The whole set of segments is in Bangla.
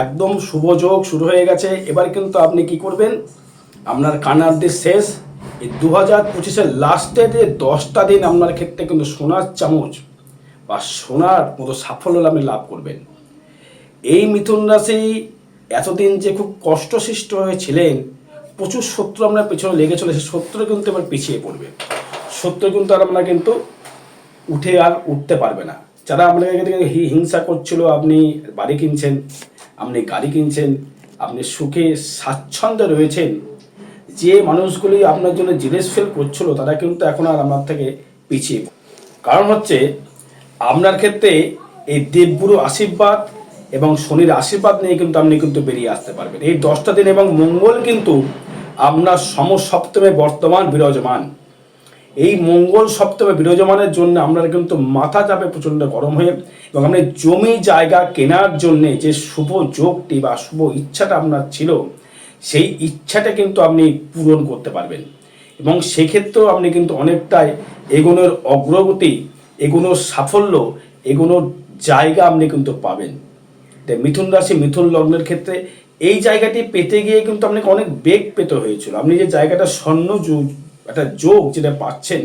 একদম শুভ যোগ শুরু হয়ে গেছে। এবার কিন্তু আপনি কি করবেন? আপনার কানার দিন শেষ। এই দু হাজার পঁচিশের লাস্টে যে দশটা দিন আপনার ক্ষেত্রে কিন্তু সোনার চামচ বা সোনার মতো সাফল্য আপনি লাভ করবেন। এই মিথুন রাশি এতদিন যে খুব কষ্টসৃষ্ট হয়েছিলেন প্রচুর শত্রু আপনার পেছনে লেগে চলে সেই শত্রু কিন্তু এবার পিছিয়ে পড়বে। শত্রু কিন্তু আর আপনার কিন্তু উঠে আর উঠতে পারবে না। যারা আপনাকে থেকে হিংসা করছিল, আপনি বাড়ি কিনছেন, আপনি গাড়ি কিনছেন, আপনি সুখে স্বাচ্ছন্দ্যে রয়েছেন, যে মানুষগুলি আপনার জন্য জিনিস ফেল করছিল, তারা কিন্তু এখন আর আপনার থেকে পিছিয়ে কারণ হচ্ছে, আপনার ক্ষেত্রে এই দেবগুরু আশীর্বাদ এবং শনির আশীর্বাদ নিয়ে কিন্তু আপনি কিন্তু বেরিয়ে আসতে পারবেন। এই দশটা দিন এবং মঙ্গল কিন্তু আপনার সমসপ্তমে বর্তমান বিরাজমান। এই মঙ্গল সপ্তমে বিরাজমানের জন্য আপনার কিন্তু মাথা চাপে প্রচণ্ড গরম হয়ে এবং আপনি জমি জায়গা কেনার জন্য যে শুভ যোগটি বা শুভ ইচ্ছাটা আপনার ছিল, সেই ইচ্ছাটা কিন্তু আপনি পূরণ করতে পারবেন। এবং সেক্ষেত্রেও আপনি কিন্তু অনেকটাই এগোনোর অগ্রগতি, এগোনোর সাফল্য, এগোনোর জায়গা আপনি কিন্তু পাবেন। তাই মিথুন রাশি, মিথুন লগ্নের ক্ষেত্রে এই জায়গাটি পেতে গিয়ে কিন্তু আপনাকে অনেক বেগ পেতে হয়েছিল। আপনি যে জায়গাটা স্বর্ণ একটা যোগ যেটা পাচ্ছেন,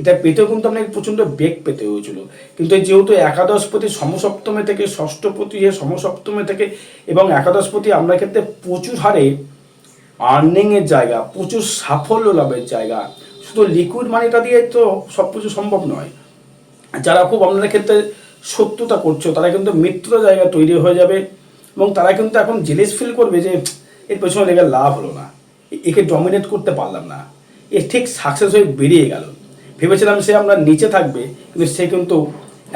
এটা পেতেও কিন্তু আপনাকে প্রচণ্ড বেগ পেতে হয়েছিল। কিন্তু যেহেতু একাদশপতি সমসপ্তমে থেকে, ষষ্ঠপতি হয়ে সমসপ্তমে থেকে, এবং একাদশপতি আমরা ক্ষেত্রে প্রচুর হারে আর্নিংয়ের জায়গা, প্রচুর সাফল্য লাভের জায়গা। শুধু লিকুইড মানিটা দিয়ে তো সব কিছু সম্ভব নয়। যারা খুব আপনাদের ক্ষেত্রে শত্রুতা করছ, তারা কিন্তু মিত্র জায়গা তৈরি হয়ে যাবে, এবং তারা কিন্তু এখন জেলেস ফিল করবে যে, এর পেছনে লেগে লাভ হলো না। একে ডমিনেট করতে পারলাম না। এ ঠিক সাকসেস হয়ে বেরিয়ে গেল। ভেবেছিলাম সে আমরা নিচে থাকবে, কিন্তু সে কিন্তু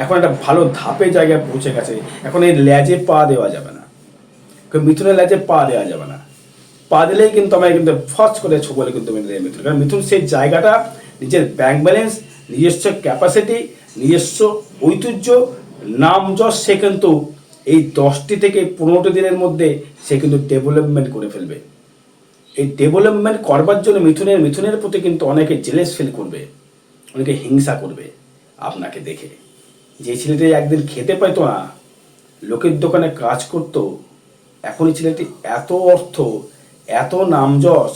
এখন একটা ভালো ধাপে জায়গায় পৌঁছে গেছে। এখন এই ল্যাজে পা দেওয়া যাবে না। মিথুনের ল্যাজে পা দেওয়া যাবে না। পা দিলেই কিন্তু আমায় কিন্তু ফার্স্ট করে ছবলে কিন্তু মেনে দেয় মিথুন। কারণ মিথুন সেই জায়গাটা, নিজের ব্যাংক ব্যালেন্স নিজস্ব ক্যাপাসিটি নিজস্ব ঐতিহ্য, নাম যশ সে কিন্তু এই দশটি থেকে পনেরোটি দিনের মধ্যে সে কিন্তু ডেভেলপমেন্ট করে ফেলবে। এই ডেভেলপমেন্ট করবার জন্য মিথুনের মিথুনের প্রতি কিন্তু অনেকে জেলেস ফিল করবে। অনেকে হিংসা করবে আপনাকে দেখে। যে ছেলেটি একদিন খেতে পাইতো না, লোকের দোকানে কাজ করতো, এখন এই ছেলেটি এত অর্থ, এত নামযশ,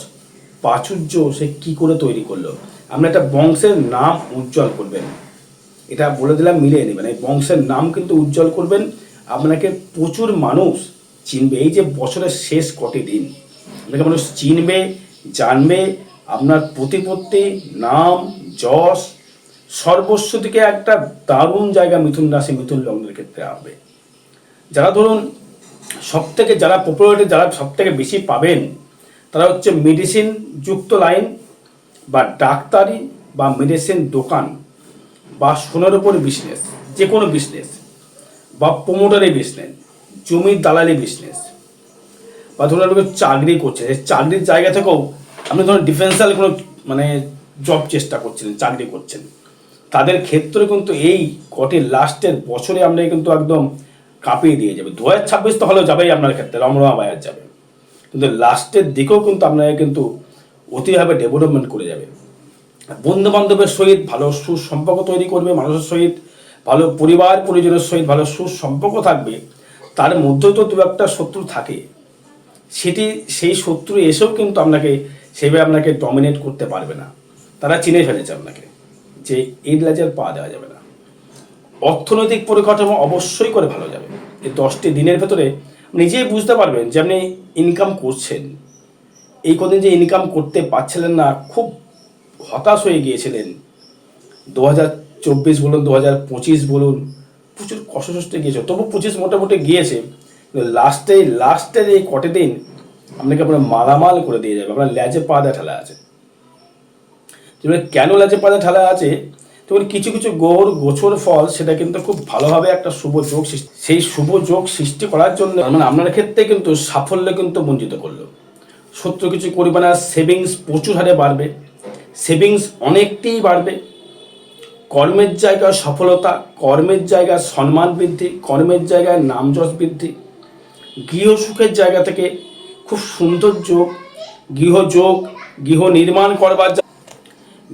প্রাচুর্য, সে কি করে তৈরি করল? আমরা একটা বংশের নাম উজ্জ্বল করবেন। এটা বলে দিলাম মিলিয়ে নেবেন। এই বংশের নাম কিন্তু উজ্জ্বল করবেন। আপনাকে প্রচুর মানুষ চিনবে। এই যে বছরের শেষ কটি দিন আপনাকে মানুষ চিনবে, জানবে, আপনার প্রতিপত্তি, নাম, যশ, সর্বস্ব থেকে একটা দারুণ জায়গা মিথুন রাশি, মিথুন লগ্নের ক্ষেত্রে আসবে। যারা ধরুন সব থেকে যারা পপুলারিটি যারা সব থেকে বেশি পাবেন, তারা হচ্ছে মেডিসিন যুক্ত লাইন বা ডাক্তারি বা মেডিসিন দোকান বা সোনার উপর বিজনেস যে কোনো বিজনেস বা প্রমোটারি বিজনেস জমির দালালি বিজনেস বা ধরুন আপনি চাকরি করছেন চাকরির জায়গা থেকেও আপনি ধরুন ডিফেন্সিয়াল কোনো মানে জব চেষ্টা করছিলেন, চাকরি করছেন। তাদের ক্ষেত্রে কিন্তু এই কটি লাস্টের বছরে আমরা কিন্তু একদম কাঁপিয়ে দিয়ে যাবে। দু হাজার ছাব্বিশ তো হলেও যাবেই আপনার ক্ষেত্রে রমরমা বাজার যাবে। কিন্তু লাস্টের দিকেও কিন্তু আপনাকে কিন্তু অতিভাবে ডেভেলপমেন্ট করে যাবে। বন্ধু বান্ধবের সহিত ভালো সুসম্পর্ক তৈরি করবে, মানুষের সহিত ভালো পরিবার পরিজনের সহিত ভালো সুসম্পর্ক থাকবে, তার মধ্যেও তো দু একটা শত্রু থাকে। সেটি, সেই শত্রু এসেও কিন্তু আপনাকে সেভাবে আপনাকে ডমিনেট করতে পারবে না। তারা চিনে ফেলেছে আপনাকে যে এই লেজের পা দেওয়া যাবে না। অর্থনৈতিক পরিকাঠামো অবশ্যই করে ভালো যাবে। এই দশটি দিনের ভেতরে নিজেই বুঝতে পারবেন যে আপনি ইনকাম করছেন। এই কদিন যে ইনকাম করতে পারছিলেন না, খুব হতাশ হয়ে গিয়েছিলেন। দু হাজার চব্বিশ বলুন, দু হাজার পঁচিশ বলুন, প্রচুর কষ্টসষ্টে গিয়েছে তবু পঁচিশ মোটামুটি গিয়েছে। লাস্টে, লাস্টের এই কটে দিন আপনাকে আপনার মালামাল করে দিয়ে যাবে, আপনার ল্যাজে পা দেওয়া ঠেলা আছে। কেন ল্যাজে পা ঠেলা আছে? তেমন কিছু কিছু গোর গোছর ফল সেটা কিন্তু খুব ভালোভাবে একটা শুভ যোগ সেই শুভ যোগ সৃষ্টি করার জন্য মানে আপনার ক্ষেত্রে কিন্তু সাফল্য কিন্তু বঞ্চিত করল। সত্য কিছু করবে না, সেভিংস প্রচুর হারে বাড়বে, সেভিংস অনেকটাই বাড়বে। কর্মের জায়গায় সফলতা, কর্মের জায়গায় সম্মান বৃদ্ধি, কর্মের জায়গায় নামযশ বৃদ্ধি গৃহ সুখের জায়গা থেকে খুব সুন্দর যোগ গৃহযোগ গৃহ নির্মাণ করবার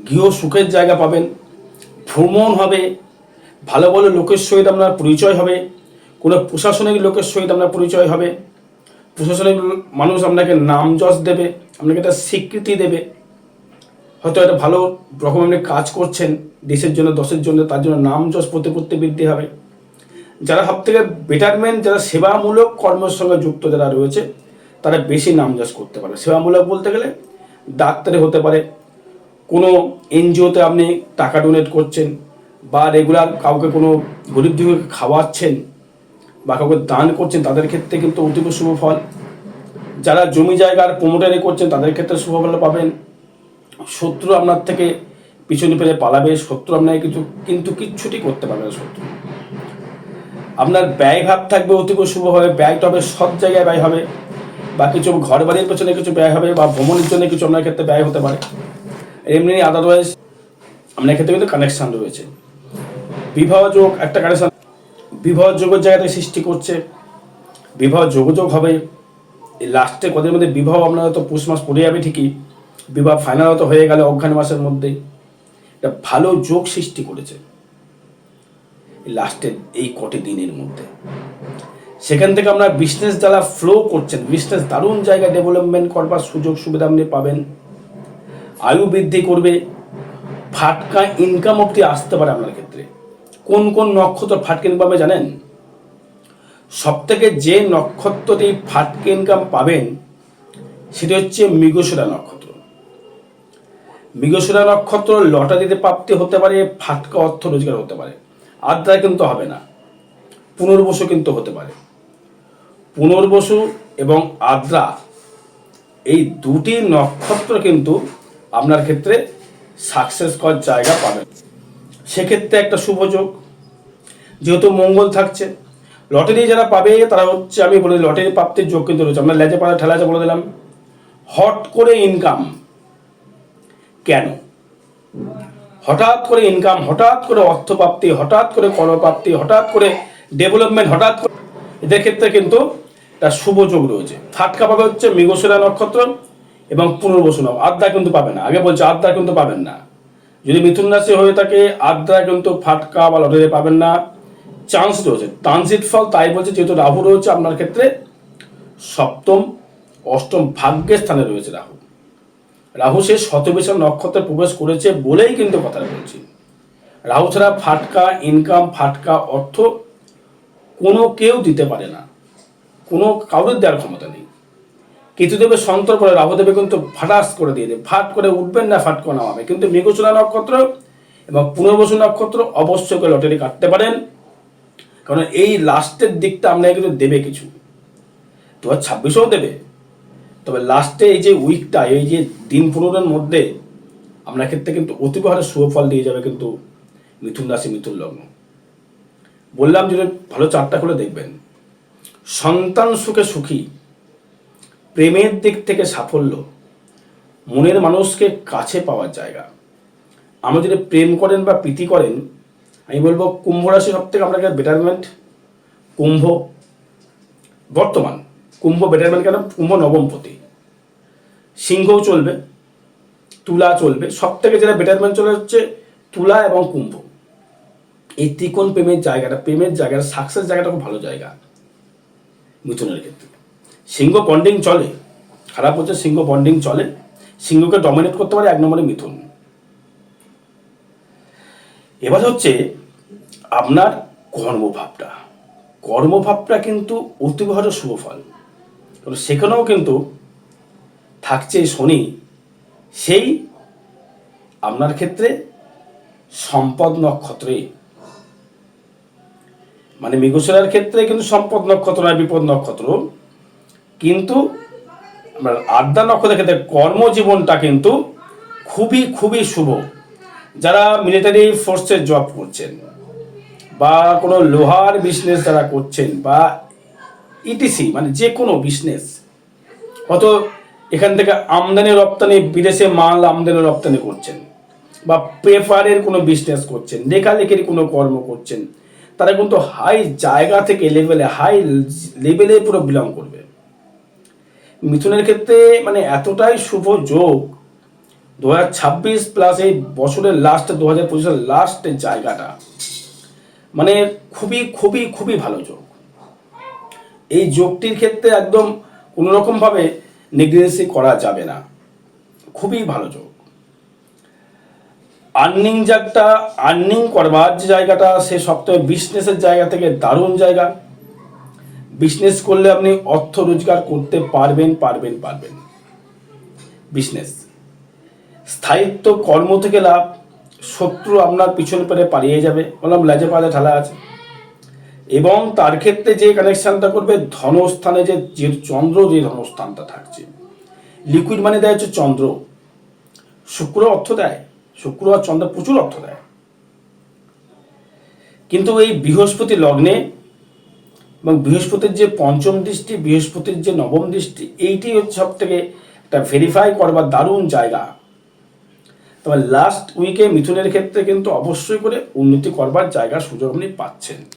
গৃহ সুখের জায়গা পাবেন। ভ্রমণ হবে, ভালো ভালো লোকের সহিত আপনার পরিচয় হবে, কোনো প্রশাসনিক লোকের সহিত আপনার পরিচয় হবে। প্রশাসনিক মানুষ আপনাকে নাম যশ দেবে, আপনাকে একটা স্বীকৃতি দেবে। হয়তো একটা ভালো রকম আপনি কাজ করছেন, দেশের জন্য, দশের জন্য, তার জন্য নাম যশ প্রতিপত্তি বৃদ্ধি হবে। যারা সব থেকে বেটারমেন্ট যারা সেবামূলক কর্মের সঙ্গে যুক্ত যারা রয়েছে, তারা বেশি নাম যশ করতে পারে। সেবামূলক বলতে গেলে ডাক্তারে হতে পারে, কোনো এনজিওতে আপনি টাকা ডোনেট করছেন বা রেগুলার কাউকে কোনো গরিব দুঃখীকে খাওয়াচ্ছেন বা কাউকে দান করছেন, তাদের ক্ষেত্রে কিন্তু অতীব শুভ ফল। যারা জমি জায়গার প্রমোটারি করছেন, তাদের ক্ষেত্রে শুভ ফল পাবেন। শত্রু আপনার থেকে পিছনে ফেলে পালাবে, শত্রু আপনাকে কিছু, কিন্তু কিচ্ছুটি করতে পারবে না শত্রু। আপনার ব্যয় ভাব থাকবে অতীব শুভ হবে, ব্যয়টা হবে সব জায়গায় ব্যয় হবে। বা কিছু ঘর বাড়ির পেছনে কিছু ব্যয় হবে বা ভ্রমণের জন্য কিছু আপনার ক্ষেত্রে ব্যয় হতে পারে। এমনি আদারওয়াইজ আপনার ক্ষেত্রে কিন্তু কানেকশান রয়েছে। বিবাহ যোগ একটা কানেকশান বিবাহ যোগের জায়গাতে সৃষ্টি করছে। বিবাহ যোগাযোগ হবে। এই লাস্টে কদের মধ্যে বিবাহ আপনার হয়তো পুষ মাস পড়ে যাবে ঠিকই। বিবাহ ফাইনাল হয়তো হয়ে গেলে অজ্ঞান মাসের মধ্যে। একটা ভালো যোগ সৃষ্টি করেছে। লাস্টের এই কটি দিনের মধ্যে। সেখান থেকে আপনার বিজনেস যারা ফ্লো করছেন বিজনেস দারুণ জায়গা ডেভেলপমেন্ট করবার সুযোগ সুবিধা আপনি পাবেন। আয়ু বৃদ্ধি করবে, ফাটকা ইনকাম অব্দি আসতে পারে আপনার ক্ষেত্রে। কোন কোন নক্ষত্র ফাটকা ইনকাম পাবে জানেন? সব থেকে যে নক্ষত্রটি ফাটকে ইনকাম পাবেন, সেটি হচ্ছে মৃগশিরা নক্ষত্র। মৃগশিরা নক্ষত্র লটারিতে প্রাপ্তি হতে পারে, ফাটকা অর্থ রোজগার হতে পারে। আদ্রায় কিন্তু হবে না। পুনর্বসু কিন্তু হতে পারে। পুনর্বসু এবং আদ্রা এই দুটি নক্ষত্র কিন্তু আপনার ক্ষেত্রে সাকসেস করার জায়গা পাবেন। সেক্ষেত্রে একটা শুভ যোগ। যেহেতু মঙ্গল থাকছে, লটারি যারা পাবে, তারা হচ্ছে, আমি বলে লটারি প্রাপ্তির যোগ কিন্তু রয়েছে। আমরা লেজে পাড়া ঠেলা বলে দিলাম। হট করে ইনকাম কেন? হঠাৎ করে ইনকাম হঠাৎ করে অর্থপ্রাপ্তি, হঠাৎ করে কর্মপ্রাপ্তি, হঠাৎ করে ডেভেলপমেন্ট হঠাৎ করে এদের ক্ষেত্রে কিন্তু একটা শুভ যোগ রয়েছে। ফাটকা পাবে হচ্ছে মৃগশিরা নক্ষত্র এবং পুনর্বসু নব আদ্রা কিন্তু পাবে না। আগে বলছে আদ্রা কিন্তু পাবেন না। যদি মিথুন রাশি হয়ে থাকে, আদ্রা কিন্তু ফাটকা বা লটারি পাবেন না। চান্স রয়েছে। ট্রানজিট ফল তাই বলছে, যেহেতু রাহু রয়েছে, আপনার ক্ষেত্রে সপ্তম, অষ্টম ভাগ্যের স্থানে রয়েছে রাহু। রাহু সে শতবিশা নক্ষত্রে প্রবেশ করেছে বলেই কিন্তু কথাটা বলছি। রাহু ছাড়া ফাটকা ইনকাম ফাটকা, অর্থ কোনো কেউ দিতে পারে না। কোনো কারোর দেওয়ার ক্ষমতা নেই। কেতুদেবের সন্তর করে রাহুদেবে কিন্তু ফাটাস করে দিয়ে দেবে ফাট করে উঠবেন না, ফাট করে নামাবে। কিন্তু মৃগচূড়া নক্ষত্র এবং পুনর্বসু নক্ষত্র অবশ্যই করে লটারি কাটতে পারেন। কারণ এই লাস্টের দিকটা আপনাকে কিন্তু দেবে কিছু। দু হাজার ছাব্বিশেও দেবে। তবে লাস্টে এই যে উইকটা এই যে দিন পনেরোর মধ্যে আপনার ক্ষেত্রে কিন্তু অতীব হারে শুভ ফল দিয়ে যাবে কিন্তু মিথুন রাশি, মিথুন লগ্ন। বললাম যদি ভালো চারটা করে দেখবেন। সন্তান সুখে সুখী, প্রেমের দিক থেকে সাফল্য, মনের মানুষকে কাছে পাওয়ার জায়গা। আমরা যদি প্রেম করেন বা প্রীতি করেন, আমি বলব কুম্ভ রাশি সব থেকে আপনাকে বেটারমেন্ট কুম্ভ। বর্তমান, কুম্ভ বেটারমেন্ট কেন? কুম্ভ নবমপতি। সিংহও চলবে, তুলা চলবে সব থেকে যেটা বেটারমেন্ট চলে হচ্ছে তুলা এবং কুম্ভ। এই ত্রিকোণ প্রেমের জায়গাটা প্রেমের জায়গাটা সাকসেস জায়গাটা খুব ভালো জায়গা মিথুনের ক্ষেত্রে। সিংহ বন্ডিং চলে, খারাপ হচ্ছে সিংহ বন্ডিং চলে, সিংহকে ডমিনেট করতে পারে এক নম্বরে মিথুন। এবার হচ্ছে আপনার কর্মভাবটা। কর্মভাবটা কিন্তু অতিবহর শুভ ফল। সেখানেও কিন্তু থাকছে শনি, সেই আপনার ক্ষেত্রে সম্পদ নক্ষত্রে। মানে মৃগশিরার ক্ষেত্রে কিন্তু সম্পদ নক্ষত্র নয় বিপদ নক্ষত্র। কিন্তু আমরা আড্ডা নক্ষত্রের ক্ষেত্রে কর্মজীবনটা কিন্তু খুবই খুবই শুভ। যারা মিলিটারি ফোর্সে জব করছেন বা কোনো লোহার বিজনেস যারা করছেন বা ইটিসি মানে যে কোনো বিজনেস হয়তো এখান থেকে আমদানি রপ্তানি, বিদেশে মাল আমদানি রপ্তানি করছেন বা পেপারের কোনো বিজনেস করছেন, লেখালেখির কোনো কর্ম করছেন, তারা কিন্তু হাই জায়গা থেকে লেভেলে হাই লেভেলে পুরো বিলং করবে। মিথুনের ক্ষেত্রে মানে এতটাই শুভ যোগ, দু ছাব্বিশ প্লাস এই বছরের লাস্ট দু হাজার পঁচিশের লাস্টের জায়গাটা মানে খুবই খুবই খুবই ভালো যোগ। এই যোগটির ক্ষেত্রে একদম কোনো রকমভাবে নেগলিজেন্সি করা যাবে না। খুবই ভালো যোগ। আর্নিং জায়গাটা আর্নিং করবার যে জায়গাটা, সে সপ্তাহে বিজনেসের জায়গা থেকে দারুণ জায়গা। বিজনেস করলে আপনি অর্থ রোজগার করতে পারবেন পারবেন পারবেন। বিজনেস স্থায়িত্ব, কর্ম থেকে লাভ, শত্রু আপনার পিছনে পেরে পালিয়ে যাবে। বললাম লেজে পালে ঠেলা আছে। এবং তার ক্ষেত্রে যে কানেকশনটা করবে, ধনস্থানে যে যে চন্দ্র, যে ধনস্থানটা থাকছে। লিকুইড মানে দেয় হচ্ছে চন্দ্র। শুক্র অর্থ দেয়। শুক্র আর চন্দ্র প্রচুর অর্থ দেয়। কিন্তু এই বৃহস্পতি লগ্নে এবং বৃহস্পতির যে পঞ্চম দৃষ্টি, বৃহস্পতির যে নবম দৃষ্টি, এইটি হচ্ছে সব থেকে একটা ভেরিফাই করবার দারুণ জায়গা। তবে লাস্ট উইকে মিথুনের ক্ষেত্রে কিন্তু অবশ্যই করে উন্নতি করবার জায়গার সুযোগ আপনি পাচ্ছেন।